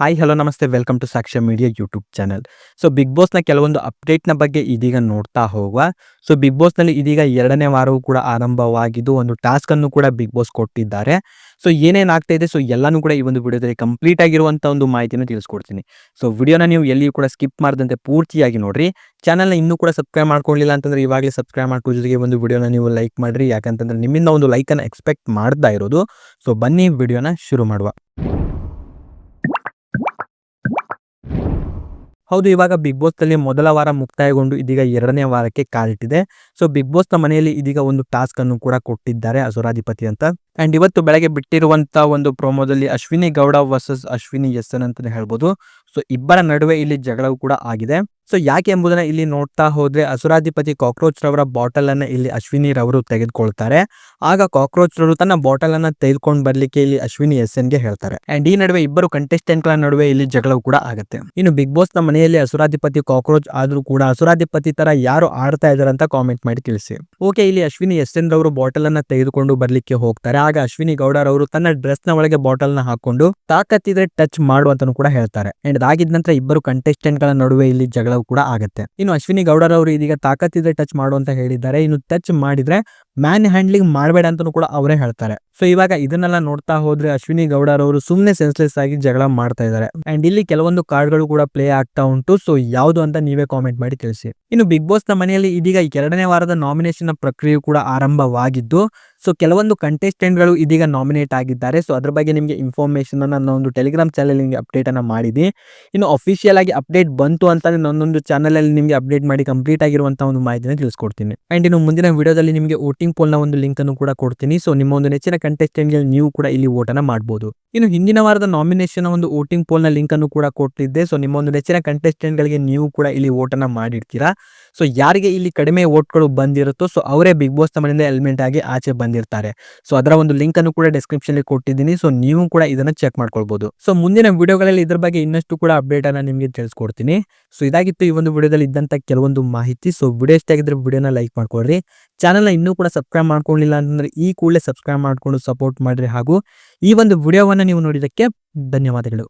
Hi hello ನಮಸ್ತೆ. Welcome to Sakshya media YouTube channel so big ಬಾಸ್ನ ಕೆಲವೊಂದು ಅಪ್ಡೇಟ್ನ ಬಗ್ಗೆ ಇದೀಗ ನೋಡ್ತಾ ಹೋಗುವ. ಸೊ ಬಿಗ್ ಬಾಸ್ನಲ್ಲಿ ಇದೀಗ ಎರಡನೇ ವಾರವೂ ಕೂಡ ಆರಂಭವಾಗಿದ್ದು, ಒಂದು ಟಾಸ್ಕ್ ಅನ್ನು ಕೂಡ ಬಿಗ್ ಬಾಸ್ ಕೊಟ್ಟಿದ್ದಾರೆ. ಸೊ ಏನೇನಾಗ್ತಾ ಇದೆ? ಸೊ ಎಲ್ಲಾನು ಕೂಡ ಈ ಒಂದು ವಿಡಿಯೋದಲ್ಲಿ ಕಂಪ್ಲೀಟ್ ಆಗಿರುವಂಥ ಒಂದು ಮಾಹಿತಿನ ತಿಳಿಸ್ಕೊಡ್ತೀನಿ. ಸೊ ವಿಡಿಯೋನ ನೀವು ಎಲ್ಲಿಯೂ ಕೂಡ ಸ್ಕಿಪ್ ಮಾಡದಂತೆ ಪೂರ್ತಿಯಾಗಿ ನೋಡ್ರಿ. ಚಾನಲ್ನ ಇನ್ನೂ ಕೂಡ ಸಬ್ಸ್ಕ್ರೈಬ್ ಮಾಡ್ಕೊಳ್ಳಿಲ್ಲ ಅಂತಂದ್ರೆ ಇವಾಗಲೇ ಸಬ್ಸ್ಕ್ರೈಬ್ ಮಾಡ್ಕೋ ಜೊತೆಗೆ ಒಂದು ವಿಡಿಯೋನ ನೀವು ಲೈಕ್ ಮಾಡಿರಿ. ಯಾಕಂತಂದ್ರೆ ನಿಮ್ಮಿಂದ ಒಂದು ಲೈಕನ್ನು ಎಕ್ಸ್ಪೆಕ್ಟ್ ಮಾಡ್ತಾ ಇರೋದು. ಸೊ ಬನ್ನಿ ವಿಡಿಯೋನ ಶುರು ಮಾಡುವ. ಹೌದು, ಇವಾಗ ಬಿಗ್ ಬಾಸ್ ಅಲ್ಲಿ ಮೊದಲ ವಾರ ಮುಕ್ತಾಯಗೊಂಡು ಇದೀಗ ಎರಡನೇ ವಾರಕ್ಕೆ ಕಾಲಿಟ್ಟಿದೆ ಸೊ ಬಿಗ್ ಬಾಸ್ನ ಮನೆಯಲ್ಲಿ ಇದೀಗ ಒಂದು ಟಾಸ್ಕ್ ಅನ್ನು ಕೂಡ ಕೊಟ್ಟಿದ್ದಾರೆ ಅಸುರಾಧಿಪತಿ ಅಂತ. ಅಂಡ್ ಇವತ್ತು ಬೆಳಗ್ಗೆ ಬಿಟ್ಟಿರುವಂತ ಒಂದು ಪ್ರೋಮೋದಲ್ಲಿ Ashwini Gowda versus Ashwini S N ಅಂತಾನೆ ಹೇಳ್ಬೋದು. ಸೊ ಇಬ್ಬರ ನಡುವೆ ಇಲ್ಲಿ ಜಗಳವು ಕೂಡ ಆಗಿದೆ. ಸೊ ಯಾಕೆ ಎಂಬುದನ್ನ ಇಲ್ಲಿ ನೋಡ್ತಾ ಹೋದ್ರೆ ಅಸುರಾಧಿಪತಿ ಕಾಕ್ರೋಚ್ ರವರ ಬಾಟಲ್ ಅನ್ನ ಇಲ್ಲಿ ಅಶ್ವಿನಿ ರವರು ತೆಗೆದುಕೊಳ್ತಾರೆ. ಆಗ ಕಾಕ್ರೋಚ್ ರವರು ತನ್ನ ಬಾಟಲ್ ಅನ್ನ ತೆಗೆದುಕೊಂಡು ಬರ್ಲಿಕ್ಕೆ ಇಲ್ಲಿ ಅಶ್ವಿನಿ ಎಸ್ ಎನ್ಗೆ ಹೇಳ್ತಾರೆ. ಅಂಡ್ ಈ ನಡುವೆ ಇಬ್ಬರು ಕಂಟೆಸ್ಟೆಂಟ್ಗಳ ನಡುವೆ ಇಲ್ಲಿ ಜಗಳ ಕೂಡ ಆಗುತ್ತೆ. ಇನ್ನು ಬಿಗ್ ಬಾಸ್ನ ಮನೆಯಲ್ಲಿ ಅಸುರಾಧಿಪತಿ ಕಾಕ್ರೋಚ್ ಆದ್ರೂ ಕೂಡ ಅಸುರಾಧಿಪತಿ ತರ ಯಾರು ಆಡ್ತಾ ಇದಾರೆ ಅಂತ ಕಾಮೆಂಟ್ ಮಾಡಿ ತಿಳಿಸಿ. ಓಕೆ ಇಲ್ಲಿ ಅಶ್ವಿನಿ ಎಸ್ ಎನ್ ರವರು ಬಾಟಲ್ ಅನ್ನ ತೆಗೆದುಕೊಂಡು ಬರ್ಲಿಕ್ಕೆ ಹೋಗ್ತಾರೆ. ಆಗ ಅಶ್ವಿನಿ ಗೌಡರವರು ತನ್ನ ಡ್ರೆಸ್ನ ಒಳಗೆ ಬಾಟಲ್ನ ಹಾಕೊಂಡು ತಾಕತ್ತಿದ್ರೆ ಟಚ್ ಮಾಡು ಅಂತಾನು ಕೂಡ ಹೇಳ್ತಾರೆ. ಅಂಡ್ ಅದಾಗಿದ ನಂತರ ಇಬ್ಬರು ಕಂಟೆಸ್ಟೆಂಟ್ಗಳ ನಡುವೆ ಇಲ್ಲಿ ಜಗಳ ಕೂಡ ಆಗುತ್ತೆ. ಇನ್ನು ಅಶ್ವಿನಿ ಗೌಡರವರು ಇದೀಗ ತಾಕತ್ತಿದ್ರೆ ಟಚ್ ಮಾಡು ಅಂತ ಹೇಳಿದ್ದಾರೆ. ಇನ್ನು ಟಚ್ ಮಾಡಿದ್ರೆ ಮ್ಯಾನ್ ಹ್ಯಾಂಡ್ಲಿಂಗ್ ಮಾಡಬೇಡ ಅಂತ ಕೂಡ ಅವರೇ ಹೇಳ್ತಾರೆ. ಸೊ ಇವಾಗ ಇದನ್ನೆಲ್ಲ ನೋಡ್ತಾ ಹೋದ್ರೆ ಅಶ್ವಿನಿ ಗೌಡರವರು ಸುಮ್ಮನೆ ಸೆನ್ಸ್ಲೆಸ್ ಆಗಿ ಜಗಳ ಮಾಡ್ತಾ ಇದ್ದಾರೆ. ಅಂಡ್ ಇಲ್ಲಿ ಕೆಲವೊಂದು ಕಾರ್ಡ್ಗಳು ಕೂಡ ಪ್ಲೇ ಆಗ್ತಾ ಉಂಟು. ಸೊ ಯಾವುದು ಅಂತ ನೀವೇ ಕಾಮೆಂಟ್ ಮಾಡಿ ತಿಳಿಸಿ. ಇನ್ನು ಬಿಗ್ ಬಾಸ್ನ ಮನೆಯಲ್ಲಿ ಇದೀಗ ಎರಡನೇ ವಾರದ ನಾಮಿನೇಷನ್ ಪ್ರಕ್ರಿಯೆ ಕೂಡ ಆರಂಭವಾಗಿದ್ದು ಸೊ ಕೆಲವೊಂದು ಕಂಟೆಸ್ಟೆಂಟ್ಗಳು ಇದೀಗ ನಾಮಿನೇಟ್ ಆಗಿದ್ದಾರೆ. ಸೊ ಅದ್ರ ಬಗ್ಗೆ ನಿಮಗೆ ಇನ್ಫಾರ್ಮೇಶನ್ ನನ್ನ ಒಂದು ಟೆಲಿಗ್ರಾಮ್ ಚಾನಲ್ ನಿಮಗೆ ಅಪ್ಡೇಟ್ ಅನ್ನ ಮಾಡಿದ್ದೀನಿ. ಇನ್ನು ಅಫಿಷಿಯಲ್ ಆಗಿ ಅಪ್ಡೇಟ್ ಬಂತು ಅಂತ ನನ್ನೊಂದು ಚಾನಲ್ ಅಲ್ಲಿ ನಿಮಗೆ ಅಪ್ಡೇಟ್ ಮಾಡಿ ಕಂಪ್ಲೀಟ್ ಆಗಿರುವಂತಹ ಒಂದು ಮಾಹಿತಿನ ತಿಳಿಸ್ಕೊಡ್ತೀನಿ. ಅಂಡ್ ಇನ್ನು ಮುಂದಿನ ವಿಡಿಯೋದಲ್ಲಿ ನಿಮಗೆ ವೋಟಿಂಗ್ ಪೋಲ್ನ ಒಂದು ಲಿಂಕ್ ಅನ್ನು ಕೂಡ ಕೊಡ್ತೀನಿ. ಸೊ ನಿಮ್ಮ ಒಂದು ನೆಚ್ಚಿನ ಕಂಟೆಸ್ಟೆಂಟ್ ನೀವು ಕೂಡ ಇಲ್ಲಿ ಓಟನ ಮಾಡಬಹುದು ಇನ್ನು ಹಿಂದಿನ ವಾರದ ನಾಮಿನೇಷನ್ ಒಂದು ವೋಟಿಂಗ್ ಪೋಲ್ನ ಲಿಂಕ್ ಅನ್ನು ಕೂಡ ಕೊಟ್ಟಿದ್ದೆ. ಸೊ ನಿಮ್ಮ ಒಂದು ನೆಚ್ಚಿನ ಕಂಟೆಸ್ಟೆಂಟ್ ಗಳಿಗೆ ನೀವು ಕೂಡ ಇಲ್ಲಿ ಓಟನ ಮಾಡಿರ್ತೀರಾ? ಸೊ ಯಾರಿಗೆ ಇಲ್ಲಿ ಕಡಿಮೆ ವೋಟ್ಗಳು ಬಂದಿರುತ್ತೋ ಸೊ ಅವರೇ ಬಿಗ್ ಬಾಸ್ ಮನೆಯಿಂದ ಎಲಿಮೆಂಟ್ ಆಗಿ ಆಚೆ ಬಂದಿರ್ತಾರೆ. ಸೊ ಅದರ ಒಂದು ಲಿಂಕ್ ಅನ್ನು ಕೂಡ ಡಿಸ್ಕ್ರಿಪ್ಷನ್ ಅಲ್ಲಿ ಕೊಟ್ಟಿದ್ದೀನಿ. ಸೊ ನೀವು ಕೂಡ ಇದನ್ನ ಚೆಕ್ ಮಾಡ್ಕೊಳ್ಬಹುದು ಸೊ ಮುಂದಿನ ವಿಡಿಯೋಗಳಲ್ಲಿ ಇದ್ರ ಬಗ್ಗೆ ಇನ್ನಷ್ಟು ಕೂಡ ಅಪ್ಡೇಟ್ ಅನ್ನ ನಿಮಗೆ ತಿಳಿಸ್ಕೊಡ್ತೀನಿ. ಸೊ ಇದಾಗಿತ್ತು ಈ ಒಂದು ವಿಡಿಯೋದಲ್ಲಿ ಇದ್ದಂತ ಕೆಲವೊಂದು ಮಾಹಿತಿ. ಸೊ ವಿಡಿಯೋ ಇಷ್ಟ ಆಗಿದ್ರೆ ವಿಡಿಯೋನ ಲೈಕ್ ಮಾಡ್ಕೊಳ್ರಿ. ಚಾನಲ್ನ ಇನ್ನೂ ಕೂಡ ಸಬ್ಸ್ಕ್ರೈಬ್ ಮಾಡ್ಕೊಳ್ಳಿಲ್ಲ ಅಂತಂದರೆ ಈ ಕೂಡಲೇ ಸಬ್ಸ್ಕ್ರೈಬ್ ಮಾಡಿಕೊಂಡು ಸಪೋರ್ಟ್ ಮಾಡಿರಿ ಹಾಗೂ ಈ ಒಂದು ವಿಡಿಯೋವನ್ನು ನೀವು ನೋಡಿದ್ದಕ್ಕೆ ಧನ್ಯವಾದಗಳು.